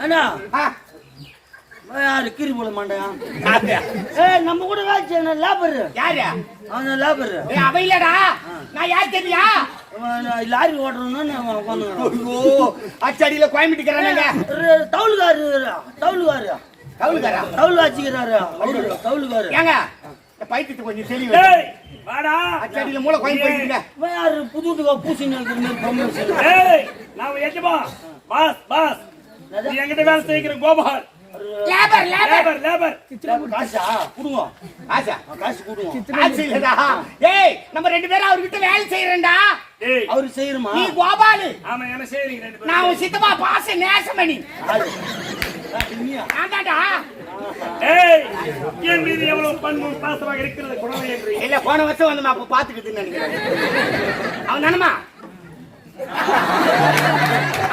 அண்ணா. ஆ, யாரு கீரி போட மாட்டேன் சாப்பிட்டியா? ஏய் நம்ம கூட வேலை லேபர். யாரு? அவன் லேபர். ஏய், அவ இல்லடா. நான் யார் தெரியா லாரி ஓட்டுறோன்னு உட்காந்துக்கிறோம் ஐயோ அச்சடியில கோயம்பிட்டுக்கிறானுங்க கவுளுக்காரா தவுள் வச்சுக்கிறாரு அவரு தவுளுக்காரு. ஏங்க பைத்தியத்தை கொஞ்சம் தெளிவு வாடா. அச்சடியில மூளை போயிட்டுங்க யாரு? புது பூசி நிற்கிற மாதிரி எஜமா. Boss boss. என்கிட்ட வேலை செய்கிற கோபால். Labour labour. லேபர் காசா? கொடுங்க ஆசா காசு கொடுங்க காசு இல்லடா. ஏய் நம்ம ரெண்டு பேரும் அவர்கிட்ட வேலை செய்யறேன்டா டேய் அவரு செய்யணுமா? நீ கோபாலு. ஆமா என்ன செய்றீங்க ரெண்டு நான் பேரும் உன் சித்தப்பா பாச நேசமணி? ஆண்டாடா டேய் என் மீது எவ்வளவு பண்பு பாசமாக இருக்கிறது குழந்தை என்று. இல்ல போன வருஷம் வந்து அப்ப பாத்துக்கிட்டு நினைக்கிறேன் அவன் தானமா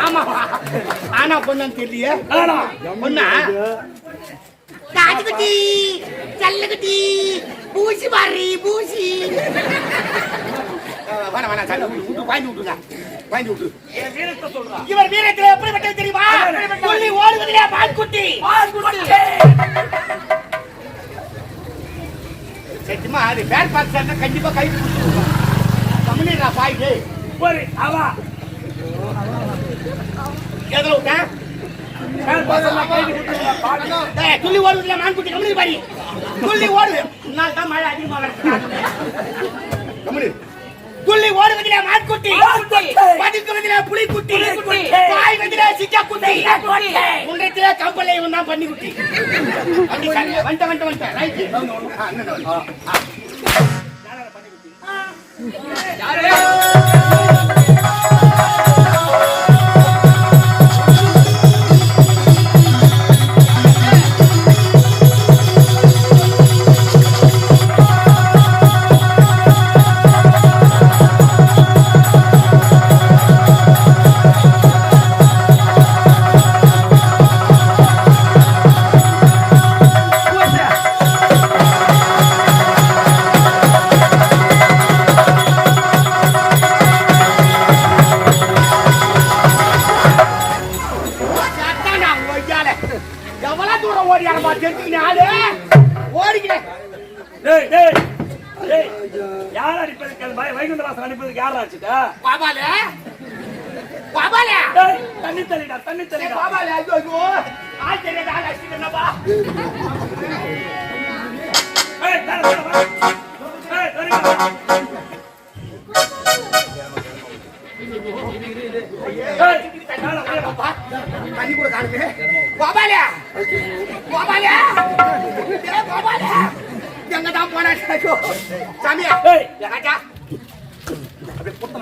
ஆமா. ஆனா பொண்ணு தெரியலையே. பொண்ணா? காதுகுட்டி சல்லுகுட்டி பூசி மாறி பூசி. வேணா வேணா சல்ல விட்டு வாங்கி விட்டுங்க வாங்கி விட்டு இவர் வீரத்தில் எப்படிப்பட்டது தெரியுமா? சொல்லி ஓடுவதிலே பால்குட்டி. சத்தியமா அது பேர் பார்த்து கண்டிப்பா கை கொடுத்துருவோம். கம்முனிடா பாய்க்கு ஒரு அவா. எதுல ஏய், துள்ளி ஓடுவதில்ல மான்குட்டி கம்முனி பாடி துள்ளி ஓடு. உன்னால் தான் மழை அதிகமா கம்முனி. துள்ளி ஓடுவதிலே மான்குட்டி பதுக்குவதிலே புலிக்குட்டி பாய்வதிலே சிங்கக்குட்டி உன்னிடத்திலே கம்பளை இவன் தான் அப்படி சார் வந்துட்ட வந்துட்ட வந்துட்ட ரைட்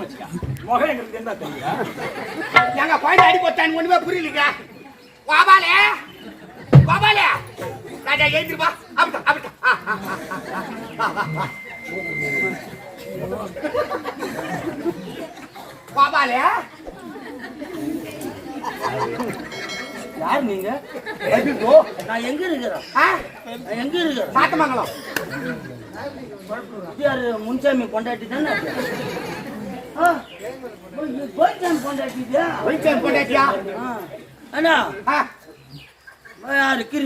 வச்சுக்க முகம் எங்களுக்கு என்ன தெரியுதா? எங்க குழந்தை அடி போட்டான்னு ஒண்ணுமே புரியலங்க. பாபால பாபால ராஜா எழுந்திருப்பா அப்படிட்டா அப்படிட்டா. பாபால யார் நீங்க? நான் எங்க இருக்கிறேன்? எங்க இருக்கிறேன்? சாத்தமங்கலம். யாரு முன்சாமி கொண்டாட்டி தானே? ஆ. அண்ணா. யாரு கீரி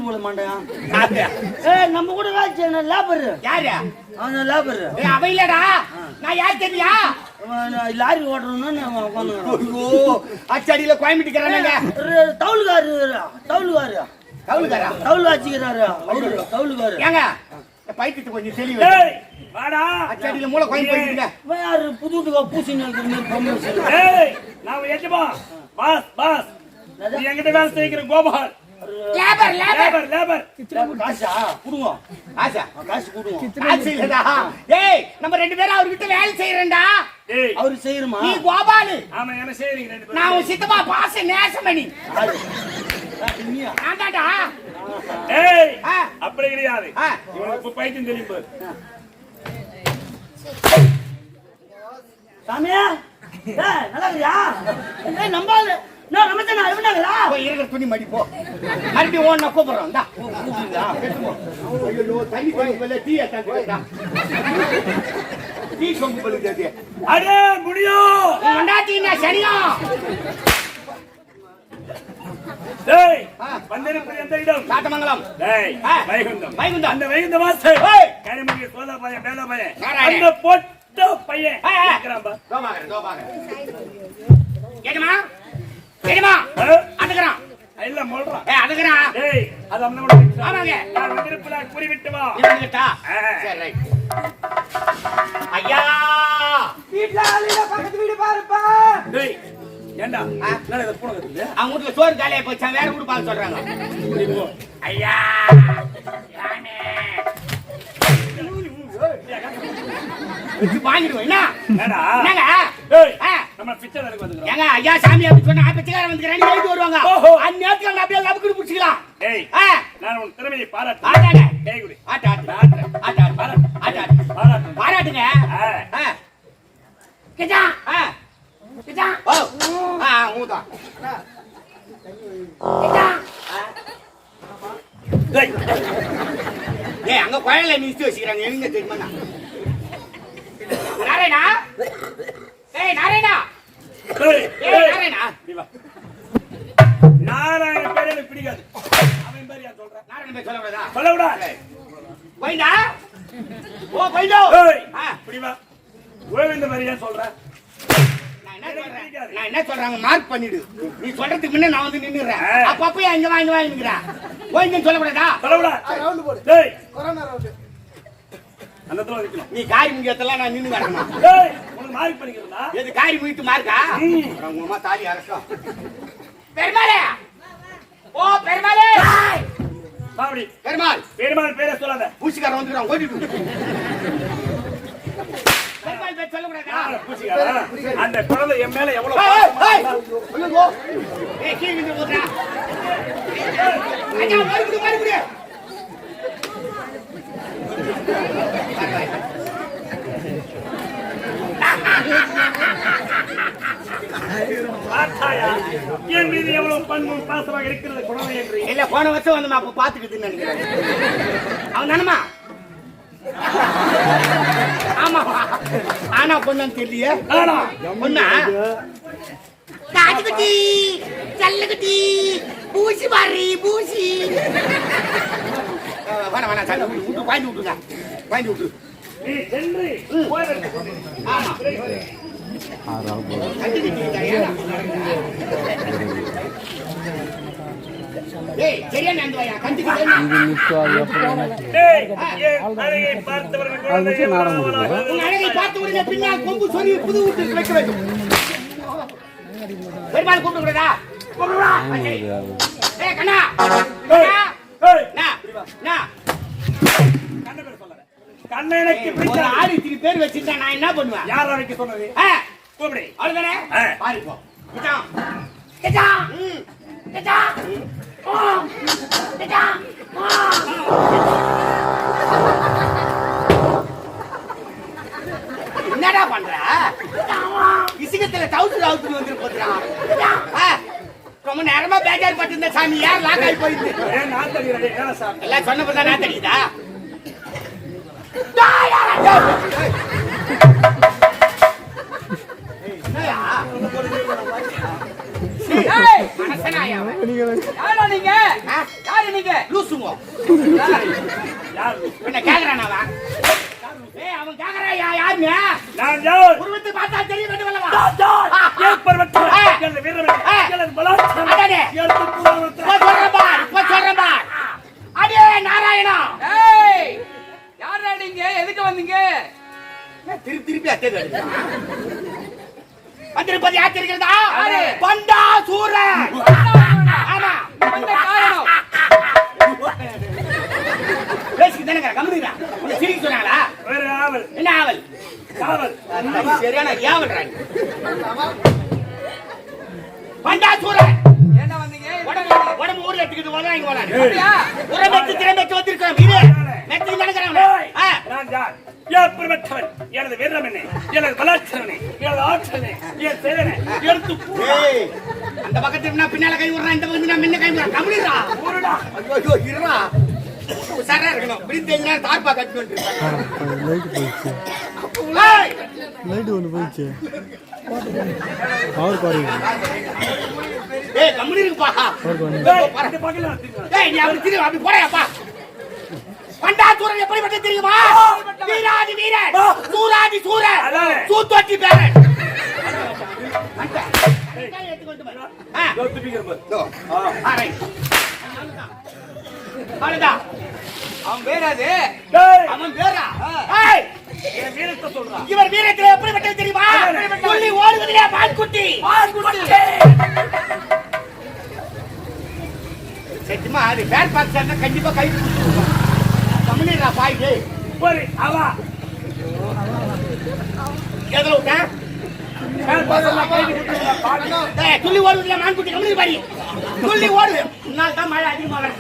சாப்பிட்டியா? ஏய் நம்ம கூட வேலை லேபர். யாரு? அவன் லேபர். ஏய், அவ இல்லடா. நான் யார் தெரியா லாரி ஓட்டுறோன்னு உட்காந்துக்கிறோம் ஐயோ அச்சடியில கோயம்பிட்டுக்கிறானுங்க தவுளுக்காரு தவுளுக்காரு கவுளுக்காரா தவுள் வச்சுக்கிறாரு அவரு தவுளுக்காரு ஏங்க பைத்தியத்தை கொஞ்சம் தெளிவு வாடா. அச்சடியில மூளை கோயம் போயிட்டுங்க இவன் யாரு? புது வீட்டுக்கு பூசி நிற்கிற நான் எஜமா. Boss boss. நீ வேலை செய்கிற Gopal. Labour labour. Labour labour. காசா? கொடுங்க ஆசா காசு கொடுங்க காசு இல்லடா. ஏய் நம்ம ரெண்டு பேரும் அவர்கிட்ட வேலை செய்யறேன்டா. டேய் அவரு நீ கோபாலு. ஆமா என்ன செய்றீங்க ரெண்டு நான் பேரும் உன் சித்தப்பா பாச நேசமணி? ஆண்டாடா. அப்படி கிடையாது. இவனுக்கு பைத்தியம் தெரியும் பாரு. சாமியா நல்லா இருக்கியா ஏய், நம்பால நான் நம்ம தான் இருந்தாங்களா போய் இருக்கிற துணி மடி போ. மறுபடியும் ஓன கூப்பிடுறோம் இந்தா கூப்பிடுங்களா ஐயோ தண்ணி போல டீ டீ பழுது அடே முடியும். கொண்டாட்டி சரியா டேய் வந்திருப்பது எந்த இடம் காட்டமங்கலம் டேய், ஆ. வைகுண்டம். வைகுண்டம். அந்த வைகுண்ட வாசல். ஏய். கனிமொழி சோழ பையன், வேலை பையன். அந்த பொட்ட பையன் ஆ, ஆ. இருக்கிறான் பா. தோ பாக்குறேன், தோ பாக்குறேன். கேக்குமா? கேக்குமா? ஆ? அதுக்குறான். இல்ல, அதுக்குறான். டேய், அது வீட்டு. ஆமாங்க. நான் வந்திருப்பதாக கூறிவிட்டு வா. சரி, ரைட். ஐயா வீட்டுல ஆளுங்க பக்கத்து வீடு பாருப்பா டேய், ஏண்டா? என்னடா இது பூனை கத்துது? அவங்க வீட்டுல சோறு காலியா போச்சா வேற வீடு பார்க்க சொல்றாங்க. ஐயா! வாங்கிடுவோம். என்ன? ஐயா சாமி அப்படி சொன்னா பிச்சைக்காரன் வந்துக்கிறான்னு எழுதி வருவாங்க. ஓஹோ. அந்த நேரத்துல அங்க அப்படியே லபுக்கு பிடிச்சிக்கலாம். நான் உன் திறமையை பாராட்டு ஆட்டாங்க. ஆட்டு ஆட்டு. ஆட்டு ஆட்டு. ஆட்டு ஆட்டு ஆட்டு. பாராட்டு. பாராட்டுங்க. ஆ. அங்க குழந்தைல நிறுத்தி வச்சுக்கிறாங்க எங்க தெரியுமா நாராயணா ஏய் நாராயணா ஏய். நாராயணா. நாராயண பேர் எனக்கு பிடிக்காது. அவன் பேர் யார் சொல்றேன் நாராயண பேர் சொல்லக்கூடாதா? ஓ கோயிந்தோ. ஏய், ஆ. இப்படி வா. கோவிந்த மாதிரி ஏன் நான் சொல்றேன் நான் என்ன சொல்றாங்க மார்க் பண்ணிடு. நீ சொல்றதுக்கு முன்ன நான் வந்து நின்னுறேன் ஆ. அப்பப்ப அங்க வா இங்க வா நிக்கிறேன் கோயிந்தன் சொல்லக்கூடாதா? சொல்லவிடா ரவுண்டு போடு. டேய். கொரோனா ரவுண்டு அந்த இடத்துல நிக்கணும். நீ காரி முக்கியத்தெல்லாம் நான் நின்னு வரணும் டேய் உனக்கு மார்க் பண்ணிக்கிறதா எது காரி முகிட்டு மார்க்கா உங்க அம்மா தாலி அரசம் பெருமாளே! ஓ பெருமாளே! பாவடி பெருமாள்! பெருமாள் பேரை சொல்லாத. பூசிக்காரன் வந்துக்கிறான் ஓடிட்டு பேர் சொல்லக்கூடாதா? அந்த குழந்தை என் மேல எவ்வளவு? என் மீது எவ்வளவு பண்பும் பாசமாக இருக்கிறது குழந்தை என்று? இல்ல போன வருஷம் வந்து அப்ப பாத்துக்கிட்டுன்னு நினைக்கிறேன் அவன் தானமா ஆமா. ஆனா பொண்ணு தெரியலையே. ஆனா, பொண்ணா? காட்டுக்குட்டி சல்லுக்குட்டி பூசி பாரு பூசி. வேணாம் வேணாம் சல்ல விட்டு பாய்ந்து விட்டுங்க. பாய்ந்து விட்டு. ஆமா. புது வீட்டுக்கு வைக்க வேண்டும். பெருமாள் ஏ கண்ணா. கண்ணா. ஏய், நா நா கண்ணை பேர் வச்சிருந்தா நான் என்ன பண்ணுவேன்? யார் அழைக்க சொன்னது? ஆ, கூப்பிடு. அவ்வளவுதானே? ஆ. என்னடா பண்ற? இசுகத்துல தவுத்து தவுத்து வந்து போத்துறான் ரொம்ப நேரமா பேஜார் பட்டு இந்த சாமி யார் லாக் ஆகி சார் எல்லாம் சொன்னப்பதான் நான் தெரியுதா? யாரா நீங்க? யாரு நீங்க? லூசுங்க. யார்? என்ன கேக்குறான் அவன் ஏய் அவன் கேக்குறான் யா யாருங்க? நான் உருவத்தை பார்த்தா தெரிய வேண்டும் அல்லவா? ஏன்? ஆ. எனது வீரர்கள். எனது பலாத்காரம், அடடே. எனது புறாவத்தை- இப்ப சொல்றேன் பார் இப்ப சொல்றேன் பார். அடே நாராயணா ஏய் யாரா நீங்க? எதுக்கு வந்தீங்க? திருப்பி திருப்பி அத்தை வந்திருப்பது யாரு? பண்டா சூரன். ஆமா. வந்த காரணம். பேசிக்கிட்டு தானே கம்பெனிடா உன்னை சிரிக்க சொன்னாங்களா வேறு ஆவல், என்ன ஆவல்? காவல். சரியான ஏவல்றாங்க பண்டா சூரன். என்ன வந்தீங்க? உடம்பு உடம்பு ஊர்ல எடுத்துக்கிட்டு போனா இங்க அப்படியா? உரமெத்து திறமெத்து வந்திருக்கிறோம் இது மெத்து நடக்கிறோம் ஏய், நான் யார்? யார் பருவத்தவன்? எனது வீரம் என்ன? எனது என்ன? எனது ஆற்றல்? என் செயல் என்ன? எனது புறா. ஏய், அந்த பக்கத்துல பின்னால கை விடுறான் இந்த பக்கத்துல முன்ன கை விடுறான் கம்பெனிடா ஊருடா. ஐயோ ஐயோ இருடா உஷாரா இருக்கணும் தார்பா வந்துருப்பாங்க லைட்டு போயிடுச்சு ஏய், ஒன்று போயிடுச்சு குறையுது ஏய் இருக்குப்பா நீ அப்படி திரு அப்படி பண்டாத்தூரன் எப்படிப்பட்ட தெரியுமா? வீராதி வீரன். சூராதி சூரன். சூத்தொட்டி பேரன். அவன் பேர் அது? டேய், அவன் பேரா. இவர் வீரத்தில் எப்படிப்பட்டது தெரியுமா? துள்ளி ஓடுவதிலே பால்குட்டி. சத்தியமா அது பேர் பார்த்து கண்டிப்பா கை கம்முனிடா பாய்க்கு போரு, அவா. எதுல. ஏய், துள்ளி ஓடுவதில்ல மான்குட்டி கம்முனி பாடி. துள்ளி ஓடுது உன்னால் தான் மழை அதிகமாக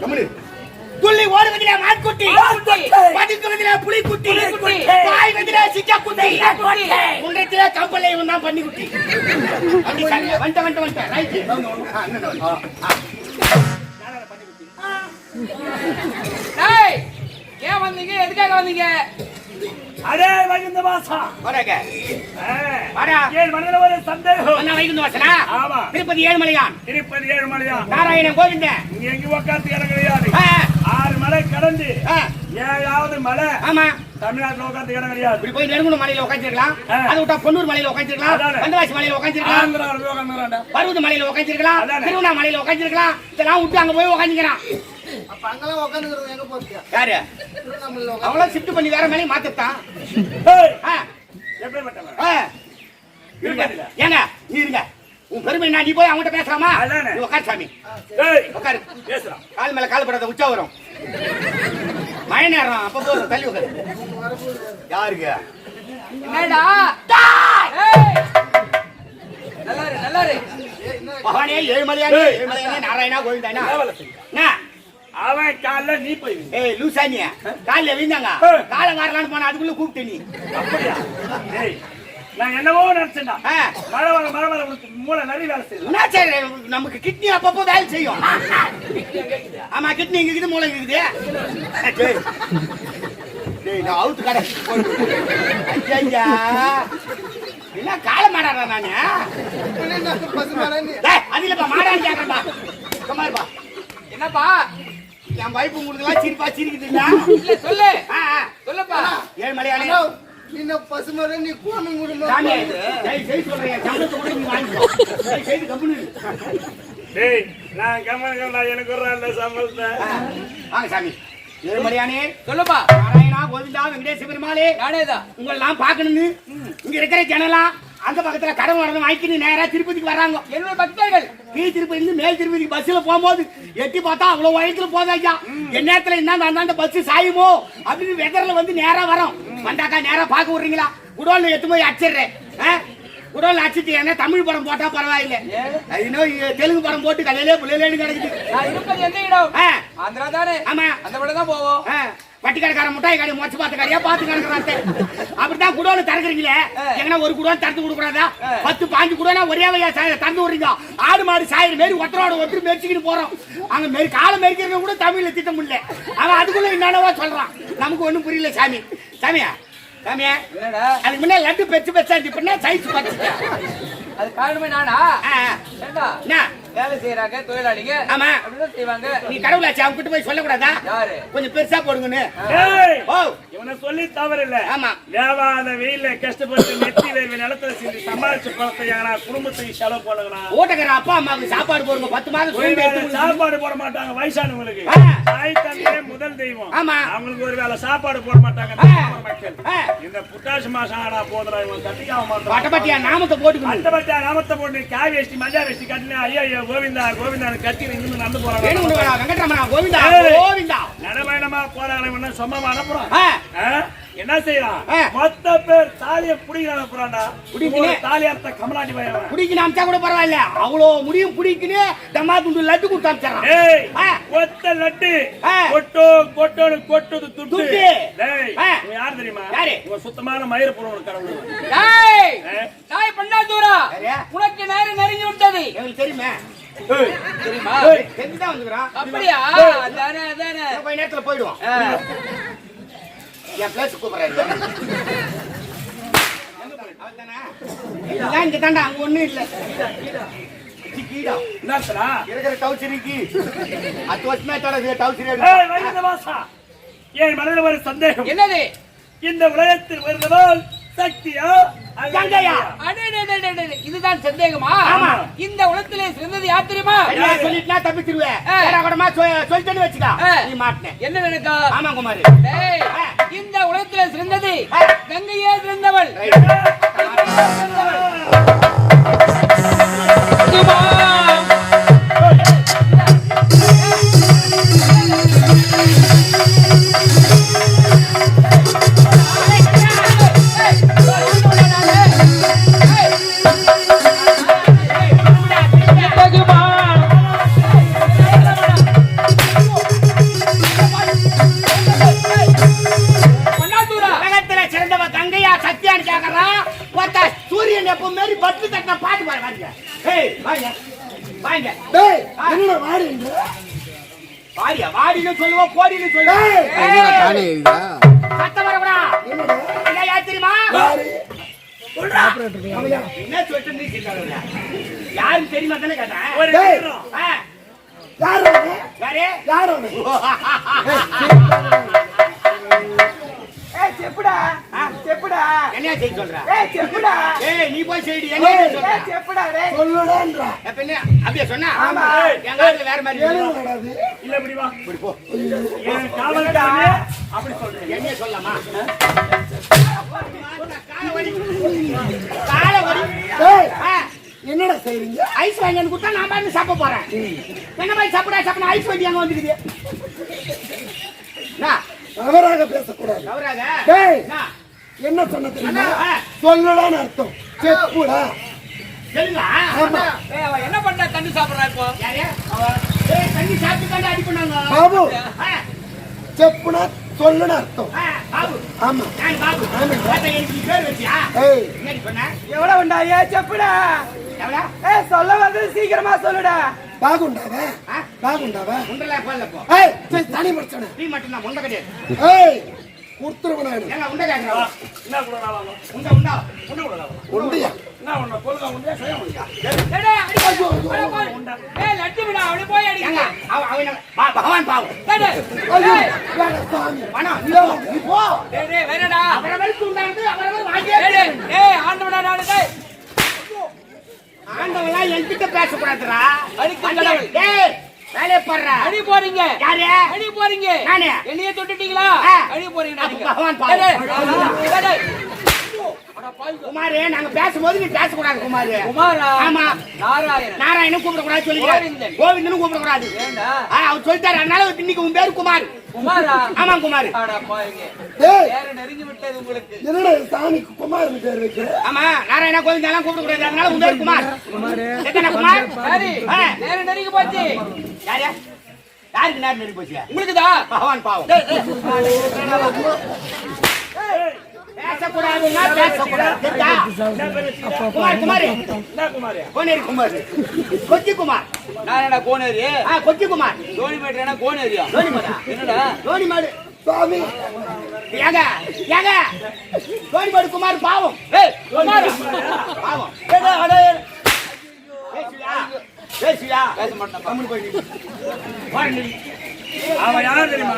கம்முனி துள்ளி ஓடுவதிலே மான்குட்டி பதுக்குவதிலே புலிக்குட்டி பாய்வதிலே சிங்கக்குட்டி முன்னத்திலே கம்பளை இவன் தான் பண்ணிக்குட்டி ரைட் ஆ. டேய் ஏன் வந்தீங்க? எதுக்காக வந்தீங்க? அடே வைகுந்த வாசா. வரங்க வாடா. என் மனதில் ஒரு சந்தேகம். வைகுந்த வாசனா ஆமா. திருப்பதி ஏழுமலையான். திருப்பதி ஏழுமலையா நாராயணன் கோவிந்தன் இங்க எங்க உட்காந்து ஆ, ஆறு மலை கடந்து ஏழாவது மலை ஆமா. தமிழ்நாட்டுல உட்காந்து இடம் கிடையாது இப்படி போய் நெருங்குணம் மலையில உட்காந்துருக்கலாம். அதை விட்டா பொன்னூர் மலையில உட்காந்துருக்கலாம். வந்தவாசி மலையில உட்காந்துருக்கலாம். பருவத மலையில உட்காந்துருக்கலாம் அதானே. திருவண்ணாமலையில உட்காந்துருக்கலாம் இதெல்லாம் விட்டு அங்க போய் உட்காந்துக்கிறான் அங்கெல்லாம் உட்காந்துக்கிறவங்க எங்க யாரு? அவங்கள ஷிஃப்ட் பண்ணி வேற மேலே. இருங்க. ஏங்க நீ இருங்க. உன் பெருமை என்ன? நீ போய் அவங்ககிட்ட பேசலாமா. நீ உட்காரு சாமி. ஏய், உட்காரு பேசுறா. கால் மேல கால் படாத உச்சா வரும். மழை நேரம் அப்ப போதும் தள்ளி உட்காரு யாருக்கு? என்னடா? நல்லா நல்லா இரு பவானே ஏழுமலையானே ஏழுமலையானே நாராயணா கோவிந்தானா. என்ன? அவன் காலைல நீ போய். ஏய் லூசானியா காலில் விழுந்தாங்க. ஏய். காலங்காரலான்னு போனா அதுக்குள்ள கூப்பிட்டு நீ. அப்படியா? ஏய், நான் என்னவோ நினைச்சேன்டா. ஆ. மழை வர மழை வர மூளை நிறைய வேலை சரி நமக்கு கிட்னி அப்பப்போ வேலை செய்யும். ஆமா கிட்னி இங்க இருக்குது மூளை இருக்குது டேய். டேய் நான் அவுத்து கடை. ஐயா என்ன கால மாடாடா நானு? பசு மரம் டேய் அது இல்லப்பா மாடான்னு இருப்பா என்னப்பா? என் வைப்பு உங்களுக்குலாம் சிரிப்பா சிரிக்குது இல்ல சொல்லு. சொல்லுப்பா. ஏழு மலையாளி நீ பசு மரம் நீ செய்து கம்பெனி டேய் நான் கம்மன் நான் எனக்கு ஒரு நல்ல சம்பளத்தை. வாங்க சாமி. ஏழுமலையானே சொல்லுப்பா. நாராயணா கோவிந்தா வெங்கடேச பெருமாளே. நானேதான் உங்களெல்லாம் பார்க்கணும்னு இங்க இருக்கிற ஜனலாம் அந்த பக்கத்துல கடன் வரணும் வாங்கிட்டு நேரா திருப்பதிக்கு வராங்க என்னோட பக்தர்கள்? கீழ் திருப்பதியிலிருந்து மேல் திருப்பதிக்கு பஸ்ல போகும்போது எட்டி பார்த்தா அவ்வளவு வயசுல போதும் ஐயா. என் நேரத்துல என்ன அந்த பஸ் சாயுமோ அப்படின்னு வெதர்ல வந்து நேரா வரோம். வந்தாக்கா நேரா பார்க்க விடுறீங்களா? குடோல்ல எத்து போய் அடிச்சிடுறேன். குடோல்ல அடிச்சிட்டு என்ன தமிழ் படம் போட்டா பரவாயில்ல. இன்னும் தெலுங்கு படம் போட்டு கலையிலே புள்ளையிலேன்னு கிடைக்குது. நான் இருப்பது எந்த இடம்? ஆந்திரா தானே ஆமா. அந்த படம் தான் போவோம். வட்டி கடைக்கார முட்டாய் கடை மொச்சு பார்த்து கடையா பார்த்து கிடக்குறாங்க அப்படித்தான் குடோன் திறக்குறீங்களே? எங்கன்னா ஒரு குடோன் திறந்து கொடுக்குறாதா பத்து பாஞ்சு குடோனா ஒரே வழியா சா- திறந்து விடுறீங்க. ஆடு மாடு சாயிர மாரி ஒருத்தரோட ஒருத்தர் மெரிச்சுக்கிட்டு போறோம். அங்க மெரி காலை மெரிக்கிறவங்க கூட தமிழ்ல திட்ட முடியல. அவன் அதுக்குள்ள என்னென்னவோ சொல்றான். நமக்கு ஒண்ணும் புரியல சாமி. சாமியா? சாமியா? அதுக்கு முன்னே லட்டு பெருசு பெருசா இருந்து இப்ப சைஸ் பச்சு அது காரணமே நானா? என்ன? வேலை செய்யறாங்க தொழிலாளிங்க. ஆமா. அப்படிதான் செய்வாங்க. நீ கடவுளாச்சு அவங்க கிட்ட போய் சொல்லக்கூடாதா? யாரு? கொஞ்சம் பெருசா போடுங்கன்னு. இவனை சொல்லி தவறில்ல. ஆமா. தேவாத வெயில கஷ்டப்பட்டு நெத்தி வேர்வை நிலத்துல செஞ்சு சம்பாதிச்ச குடும்பத்துக்கு செலவு பண்ணுங்கண்ணா. ஓட்டக்கார அப்பா அம்மாவுக்கு சாப்பாடு போடுங்க பத்து மாதம். சாப்பாடு போட மாட்டாங்க வயசானவங்களுக்கு. தாய் தந்தையே முதல் தெய்வம். ஆமா. அவங்களுக்கு ஒரு வேளை சாப்பாடு போட மாட்டாங்க மக்கள். இந்த புட்டாசி மாசம் ஆனா போதுடா இவன் கட்டிக்காம மாட்டான் நாமத்தை போட்டுக்கணும். அட்டபட்டியா நாமத்தை போட்டு காய் வேஷ்டி மஞ்சா வேஷ்டி கட்டினா ஐயோ கோவிந்தா கோவிந்தா இருந்து நடந்து போறாங்க. கோவிந்தா. கோவிந்தா. நடமயணமா போறாங்க சொந்தமா அனுப்புறான்? என்ன செய்யறான். மொத்த பேர் தாலிய புடிக்க அனுப்புறான்டா புடிக்கினே. ஒரு தாலி அர்த்த கமலாட்டி பையன் குடிக்கணும் அமிச்சா கூட பரவாயில்ல அவ்வளோ முடியும் குடிக்குன்னு தம்மா துண்டு லட்டு கொடுத்து அமிச்சான். ஒத்த லட்டு. கொட்டோ கொட்டோன்னு கொட்டுது. இவன் யார் தெரியுமா யாரு? இவன் சுத்தமான மயிறு புறவன் கடவுள்? டாய் பண்ணாதூரா யாரு? உனக்கு நேரம் நெருங்கி விட்டது எங்களுக்கு தெரியுமே தெரியுமா? ஏய், தெரிஞ்சுதான் வந்துக்கிறான். அப்படியா? அதானே அதானே. இன்னும் கொஞ்ச நேரத்துல. என் பிளேஸ் கூப்பிடுறாரு இங்க தாண்டா அங்க ஒண்ணும் இல்ல. கீழா. என்னத்தடா? இருக்கிற டவுசரிக்கு பத்து வருஷமே தோட டவுசரி ஏய், வைகுண்டவாசா, என் மனதில் ஒரு சந்தேகம்? என்னது? இந்த உலகத்தில் வருவதால் சக்தியா கங்கையா? இதுதான் சந்தேகமா? ஆமா. இந்த உலகத்திலே சிறந்தது யார் தெரியுமா? சொல்லிட்டுனா தப்பிச்சிருவேன் சொல்லிட்டு வச்சுக்கா. நீ மாட்டினேன் என்ன நினைக்கா ஆமா குமாரு. இந்த உலகத்திலே சிறந்தது. கங்கையே சிறந்தவள். சும்மா. எப்ப மாரி பட்டு தட்ட பாட்டு பாரு வாங்க ஏய் வாங்க. வாங்க. டேய் என்னடா வாடிங்க வாடியா வாடின்னு சொல்லுவோம் கோடின்னு சொல்லுவோம். என்னடா காணி எழுதா சத்தம் வரக்கூடா என்னடா என்ன யார்? தெரியுமா என்ன சொல்லிட்டு நீ கேட்காத யாரும் தெரியுமா தானே கேட்டேன். ஒரு யாரு? யாரு? யாரு செப்புடா. செப்புடா. என்ன செய்ய சொல்ற? ஏய் செப்புடா. ஏய் நீ போய் செய்டி என்ன சொல்ற? ஏய் செப்புடா டேய். சொல்லுடான்றா அப்ப என்ன அப்படியே சொன்னா? ஆமா. எங்க ஆளுங்க வேற மாதிரி இல்ல இப்படி வா. இப்படி போ. என் காவல்காரனே அப்படி சொல்றேன். என்ன சொல்லலாமா காலை வலி. டேய் ஆ, என்னடா செய்றீங்க? ஐஸ் வாங்கி வந்து கொடுத்தா நான் பாட்டு சாப்பிட போறேன். என்ன மாதிரி சாப்பிடா சாப்பிட ஐஸ் வண்டி அங்க வந்துருக்குது தவறாக பேசக்கூடாது. என்ன, என்ன சொன்ன தெரியுமா? ஆ, சொல்லுடான்னு அர்த்தம். செப்புடா என்ன பண்ணா தண்ணி சாப்பிடுறா இப்போ? யாரு? அவ. ஏய், தண்ணி சாப்பிட்டு அடி பண்ணாங்க. பாபு. ஆ, செப்புனா சொல்லுன்னு அர்த்தம். ஆமா? எவ்வளவு உண்டா ஏ செப்புடா? ஏய் சொல்ல வந்து சீக்கிரமா சொல்லுடா. பாகுண்டாவா ஆ? பாகுண்டாவா உண்டலா போடல போ. ஏய் சரி தனி முடிச்சன நீ மட்டும்தான், உண்டை கிடையாது. ஏய் உண்டை கேட்கறா? என்ன வாங்க. உண்டை, உண்டா? உண்டு கொடுறா வாங்க. உண்டியா என்ன உண்டா? கொள்கை உண்டியா, சுய உண்டியா? டேய், டேய், அடி போ. ஏய், லட்டு விடா, அப்படி போய் அடிங்க. அவ- அவன் என்ன- பா- பகவான் பாவம். டேய், ஏய், வேற சாமி பணம், நீ போ, நீ போ. டேய், டேய், வேறடா. அவரவர் துண்டாந்து, அவரவர் வாங்கியே டேய், ஏய், நானு, டேய். ஆண்டவன்லாம் என்கிட்ட. டேய், வேலையை பாருடா. அடி போறீங்க யாரு? அடி போறீங்க நானு. என்னைய தொட்டுட்டீங்களா. அடி போறீங்க. குமாரு நாங்க பேசும்போது நீ பேசக்கூடாது குமாரு. குமாரா? ஆமா. நாராயணன். நாராயணன் கூப்பிடக்கூடாது சொல்லி கோவிந்தன். கூப்பிடக்கூடாது. அவர் சொல்லிட்டாரு. அதனால இன்னைக்கு உன் பேரு குமாரா. ஆமா குமார். நெருங்கி விட்டது உங்களுக்கு. என்னடா சாமிக்கு குமாரன் பேர் வைக்கிற ஆமா நாராயணா கோவிந்தா எல்லாம் அதனால உன் பேரு குமார். குமார். சரி. வேற நெருங்கி போச்சு. யாரு யாருக்கு நேரம் நெருங்கி போச்சு உங்களுக்குதா? பகவான் பாவம். டேய், டேய். பேசக்கூடாதுன்னா பேசக்கூடாது? வச்சுக்கிற? குமார் குமார்? கோனேரி குமார் கொச்சி குமார் நான் என்னடா கோனேரி? ஆ கொச்சி குமார் தோனி மேட்டா கோனேரியா? தோனி மாடா என்னடா? தோனி மாடு சாமி. ஏங்க ஏங்க. தோனி மாடு குமார் பாவம். ஏய் குமாரா. பாவம். டேய், அட, பேச மாட்டேன். அவன் யார் தெரியுமா?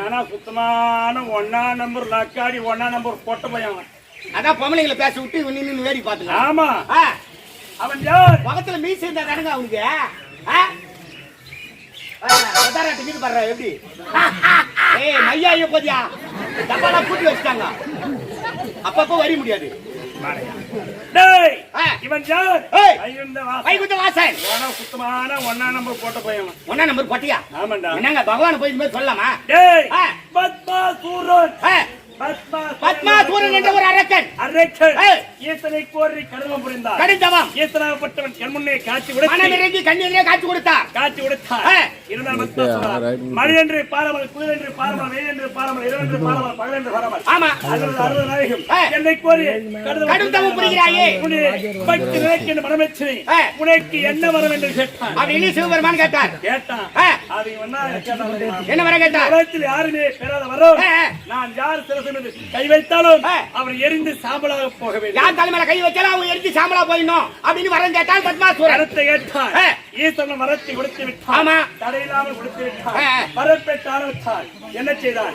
ஏன்னா சுத்தமான ஒன்னா நம்பர் லக்காடி ஒன்னா நம்பர் பொட்ட பையன். அதான் பொம்பளைங்களை பேச விட்டு இவன் நின்னு வேடிக்கை பார்த்துங்க ஆமா. அவன் யார்? பக்கத்துல மீசை இருந்தா தானுங்க அவனுக்கு இது பாருடா, எப்படி? ஏய் மையா ஐயோ போதியா டப்பாலாம் பூட்டி வச்சுட்டாங்க. அப்பப்போ வரி முடியாது. டேய். இவன் யார்? வாசன் ஏன்னா சுத்தமான ஒன்னா நம்பர் போட்ட பையன் அவன். ஒன்னா நம்பர் பட்டியா? ஆமாண்டா. என்னங்க பகவான் போய் மாதிரி சொல்லலாமா? டேய். பத்மா சூரன் பத்மாசூரன் என்ற ஒரு அரக்கன் அரக்கன். ஈசனை கோரி கருமம் புரிந்தார். கடிந்தவம் ஈசனாகப்பட்டவன் கண்முன்னே காட்சி உடைத்து மனமிறங்கி கண்ணீரே காட்சி கொடுத்தார். காட்சி உடைத்தார் ஏ. இருந்தால் பத்மாசுரா, மழை என்று பாரமல் குளிர் என்று பாரமல் வெயில் என்று பாரமல் இரவு என்று பாரமல் பகல் என்று பாரமல். ஆமா. அறுபது அறுபது நாயகம். என்னை கோரி கடும் தவம் புரிகிறாயே. பக்தி நினைக்கின்ற மனமெச்சினை. உனக்கு என்ன வரும் என்று கேட்டான் சிவபெருமான் தெரியுமா? என்ன வர கேட்டார் உலகத்தில் யாருமே பெறாத வரும். நான் யார் சிறசு என்று கை வைத்தாலும் ஏ. அவர் எரிந்து சாம்பலாக போக வேண்டும் யார் தலைமையில கை வச்சாலும் அவங்க எரிஞ்சு சாம்பலா போயிடணும் அப்படின்னு வரம் கேட்டால் பத்மாசூரன் கருத்தை கேட்டான். ஈஸ்வரன் வரத்தை கொடுத்து விட்டான் ஆமா. தடையில்லாமல் கொடுத்து விட்டான் ஏ. வரப்பெற்று ஆரம்பித்தான் என்ன செய்தான்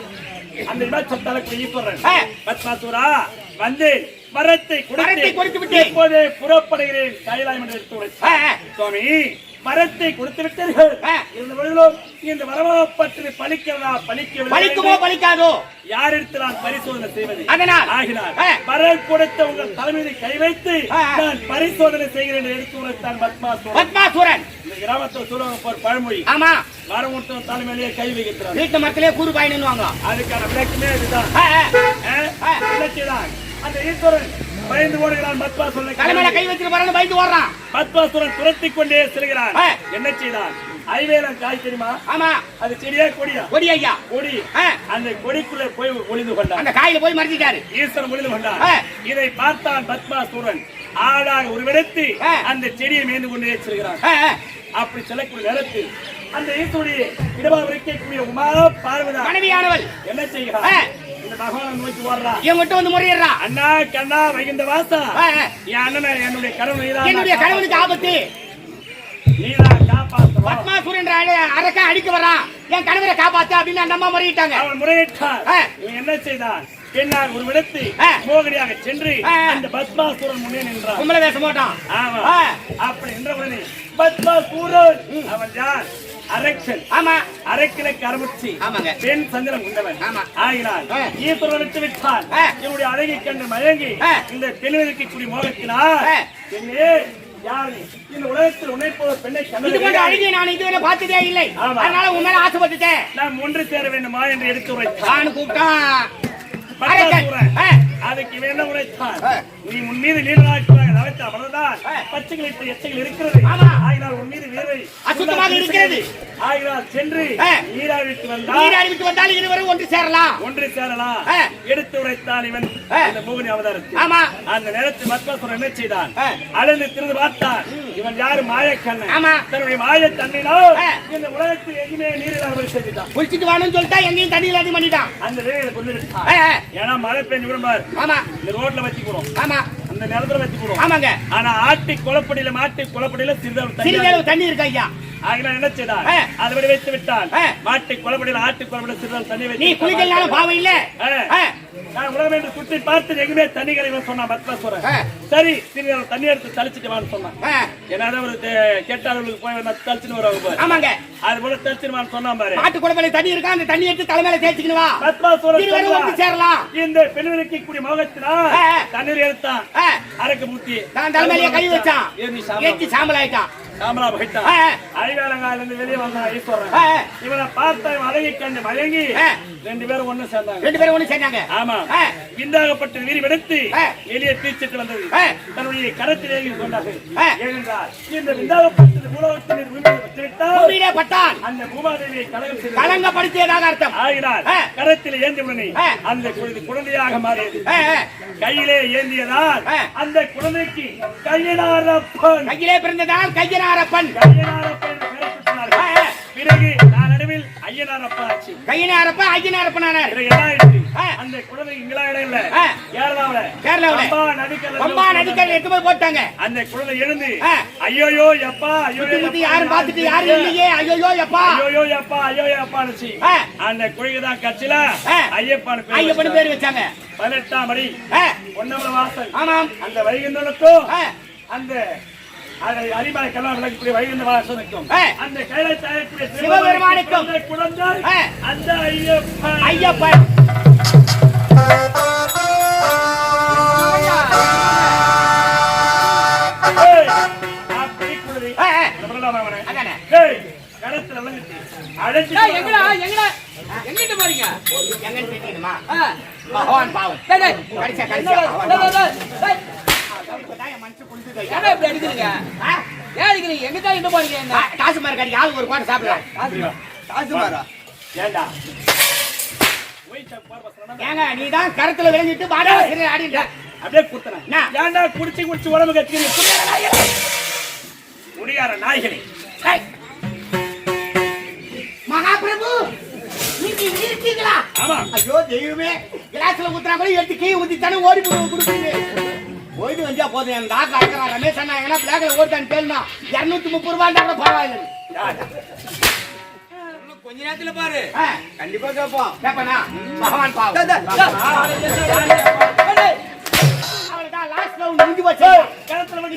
அந்த இமச்சத்தாலுக்கு ஈஸ்வரன் ஏ. பத்மாசூரா வந்து வரத்தை வரத்தை கொடுத்து விட்டேன். இப்போதே புறப்படுகிறேன் கைலாயம் என்று எடுத்து. சுவாமி மரத்தை கொடுத்து விட்டீர்கள். இருந்த பொழுதிலும் இந்த வரமாக பற்றி பலிக்கிறதா பலிக்கவில்லை பலிக்குமோ என்று பலிக்காதோ யார் எடுத்து நான் பரிசோதனை செய்வது? அதனால். ஆகினார். மரம் கொடுத்த உங்கள் தலைமையை கை வைத்து. நான் பரிசோதனை செய்கிறேன் என்று எடுத்து உரைத்தான் பத்மாசுரன். பத்மாசூரன். இந்த கிராமத்தில் சொல்லுவாங்க ஒரு பழமொழி. ஆமா. மரம் தலைமையிலேயே கை வைக்கிறார் வீட்டு மக்களே கூறு பயனுவாங்க அதுக்கான விளக்கமே ஆ? விளக்கிதான். அந்த ஈஸ்வரன் பயந்து ஓடுகிறான் பத்மாசுரனை தலைமையில கை வச்சுட்டு வரணும் பயந்து ஓடுறான். பத்மாசுரன் துரத்தி கொண்டே செல்கிறான். என்ன செய்தான்? ஐவேலம் காய் தெரியுமா? ஆமா. அது செடியா கொடியா? கொடி ஐயா. கொடி. அந்த கொடிக்குள்ளே போய் ஒளிந்து கொண்டான். அந்த காயில போய் மறைஞ்சிட்டாரு. ஈஸ்வரன் ஒளிந்து கொண்டான். இதை பார்த்தான் பத்மாசூரன் ஆளாக உருவெடுத்து. அந்த செடியை மேய்ந்து கொண்டே செல்கிறான். அப்படி செல்லக்கூடிய நேரத்தில் அந்த ஈஸ்வருடைய இடமா இருக்கக்கூடிய உமா பார்வதா? மனைவியானவள். என்ன செய்கிறான்? இவங்கிட்ட வந்து முறையிடுறான் அண்ணா கண்ணா வைகுந்த வாசா. என் அண்ணனை என்னுடைய கணவன் என்னுடைய கணவனுக்கு ஆபத்து. பத்மாசூரன் அரக்கன் அடிக்க வரான் என் கணவரை காப்பாத்து அப்படின்னு அந்த அம்மா முறையிட்டாங்க. அவன் முறையிட்டான். என்ன செய்தான்? பெண்ணாக ஒரு விடத்து ஆ. மோகனியாக சென்று. அந்த பத்மாசூரன் முன்னே நின்றான். கும்பல பேச மாட்டான் ஆமா. அப்படி என்ற உடனே பத்மாசூரன் அவன் யார்? அரக்கன் ஆமா அரக்கனுக்கு அரமுச்சி ஆமாங்க. பெண் சந்திரன் உண்டவன் ஆமா. ஆகினான் ஆ. ஈஸ்வரன் விட்டு விட்டான் அழகை கண்டு மயங்கி. இந்த பெண்ணிற்கு கூடிய மோகத்தினால் ஆ. பெண்ணே? இந்த உலகத்தில் உன்னை போல பெண்ணை இது கண்டது போன்ற கிடையாது. அழகிய நான் இதுவரை பார்த்ததே இல்லை. அதனால உன் மேல ஆசைப்பட்டுட்டேன் ஒன்று சேர வேண்டுமா என்று எடுத்து உரைத்தான் கூப்பிட்டான். அதுக்கு என்ன உரைத்தான். நீ உன் மீது நவைத்த அவ்வளவுதான் ஆ. பச்சைகள் இட்ட எச்சைகள் இருக்கிறது ஆமா. ஆகினால் உன் மீது வீரை அசுத்தமாக இருக்கிறது. ஆகினால் சென்று ஆ. நீராவிட்டு வந்தால் நீர் அறிவித்து வந்தால் இருவரும் ஒன்று சேரலாம் ஒன்று சேரலாம். எடுத்து உரைத்தான் இவன். இந்த மோகினி அவதாரத்தில் ஆமா அந்த நேரத்தில் மத்வாசுரன் என்ன செய்தான். அழுந்து திருந்து பார்த்தான் இவன் யாரு மாயக்கண்ணன் ஆமா. தன்னுடைய மாய. இந்த உலகத்தில் எங்குமே நீரில் அறுவடை செஞ்சுட்டான் குளிச்சுட்டு வாணும்னு சொல்லிட்டா எங்கேயும் தண்ணி இல்லாத பண்ணிட்டான் அந்த வேலையை கொண்டு. ஏன்னா மழை பெஞ்சு விடும்பார் ஆமா இந்த ரோட்ல வச்சுக்கிறோம் ஆமா அந்த நிலத்துல வச்சுக்கிறோம் ஆமாங்க ஆனா ஆட்டி குளப்படியில மாட்டி குளப்படியில சிறிதளவு சிறிதளவு தண்ணி இருக்கு ஐயா ஆகினா என்ன செய்தான் ஆ. அதுபடி வைத்து விட்டான் ஆ. மாட்டி குளப்படியில ஆட்டி குளப்படியில சிறிதளவு தண்ணி நீ வைத்து குளிக்கலாம் பாவம் இல்ல. நான் உலகம் என்று சுற்றி பார்த்து எங்குமே தண்ணி கிடைக்கும் சொன்னான் பத்மாசுரன் ஆ. சரி சிறிதளவு தண்ணி எடுத்து தளிச்சிட்டு வான்னு சொன்னான். ஏன்னா ஒரு கேட்டாளர்களுக்கு போய் வந்து தளிச்சுன்னு வருவாங்க ஆமாங்க. அது போல தளிச்சுன்னு சொன்னான் பாரு. மாட்டு குடம்பல தண்ணி இருக்கா? அந்த தண்ணி எடுத்து தலைமையில தேய்ச்சிக்கணும் வா. பத்மாசுரன் இருவரும் ஒன்று சொன்னான். சேரலாம். இந்த பெண்களுக்கு கூடிய மோகத்தினால். தண்ணீர் எடுத்தான். அரக்கு முத்தி. தான் தலைமையில கை வச்சான். ஏற்றி சாம்பல் ஆயிட்டான். சாமலா போயிட்டான் இருந்து வெளியே வந்தான் ஈஸ்வரன். இவனை பார்த்த அழகை கண்டு மயங்கி. ரெண்டு பேரும் ஒண்ணு சேர்ந்தாங்க ரெண்டு பேரும் ஒண்ணு சேர்ந்தாங்க ஆமா. விந்தாகப்பட்ட வீரி வெடுத்து. வெளியே வந்தது. தன்னுடைய கரத்தில் ஆ. ஏனென்றால் இந்த விட்டுவிட்டால் பூமியிலே பட்டான் அந்த பூமாதேவியை கலகம் செய்து கலங்கப்படுத்தியதாக அர்த்தம் ஆகினார் ஆ. கரத்தில் ஏந்தி உடனே. அந்த குழந்தை குழந்தையாக மாறியது. கையிலே ஏந்தியதால். அந்த குழந்தைக்கு கையிலே பிறந்ததால் கையனாரப்பன் கையினாரப்பன். பிறகு நான் நடுவில் ஐயனாரப்பா ஆச்சு. அந்த குழந்தை இல்ல ஆ. கேரளாவுல கேரளாவுல. பம்பா நதிக்கரை போய் போட்டாங்க அந்த குழந்தை எழுந்து. ஐயோயோ எப்பா ஐயோ யாரும் பார்த்துட்டு யாரும் இல்லையே ஐயோ எப்பா ஐயோயோ எப்பா ஐயோ எப்பான்னு ஆ. அந்த குழந்தை தான் கட்சியில ஐயப்பன் வச்சாங்க. பேர் வச்சாங்க பதினெட்டாம் அடி ஆ, ஒன்னமல வாசல் ஆமாம் அந்த வைகுந்தனுக்கும் ஆ. அந்த அதை அரிமாய் கல்லாம் விளக்கக்கூடிய வைகுந்த வாசனுக்கும். அந்த சிவபெருமானுக்கும் குழந்தை ஆ. அந்த ஐயப்பன். ஐயப்பன். பகவான் பாவம். டேய், டேய். காசு மாதிரி கடைக்கு ஆளுக்கு ஒரு கோட்டை சாப்பிடலாம் காசு மாறா ஏண்டா? ஏங்க நீ தான் கருத்துல விளைஞ்சிட்டு பாடா ஆடிட்ட அப்படியே குத்துறேன். என்ன? ஏன்டா குடிச்சு குடிச்சு உடம்பு கட்டிக்கிறீங்க முடியாத நாய்களே. மகாபிரபு நீங்க இங்க இருக்கீங்களா? ஆமா. ஐயோ தெய்வமே கிளாஸ்ல ஊத்துறா கூட எடுத்து கீ ஊத்தி தானே ஓடி போடுவோம் கொடுப்பீங்க. போயிட்டு வந்தா போதும். என் தாக்கு அடக்கிறான் ரமேஷ் அண்ணா எங்கன்னா பிளாக்ல ஓட்டான்னு கேளுனா இருநூத்தி முப்பது ரூபாய் கூட பரவாயில்லை. கொஞ்ச நேரத்துல பாரு. கண்டிப்பா கேட்போம். கேப்பனா பகவான் பாவம். கிணத்துல நீ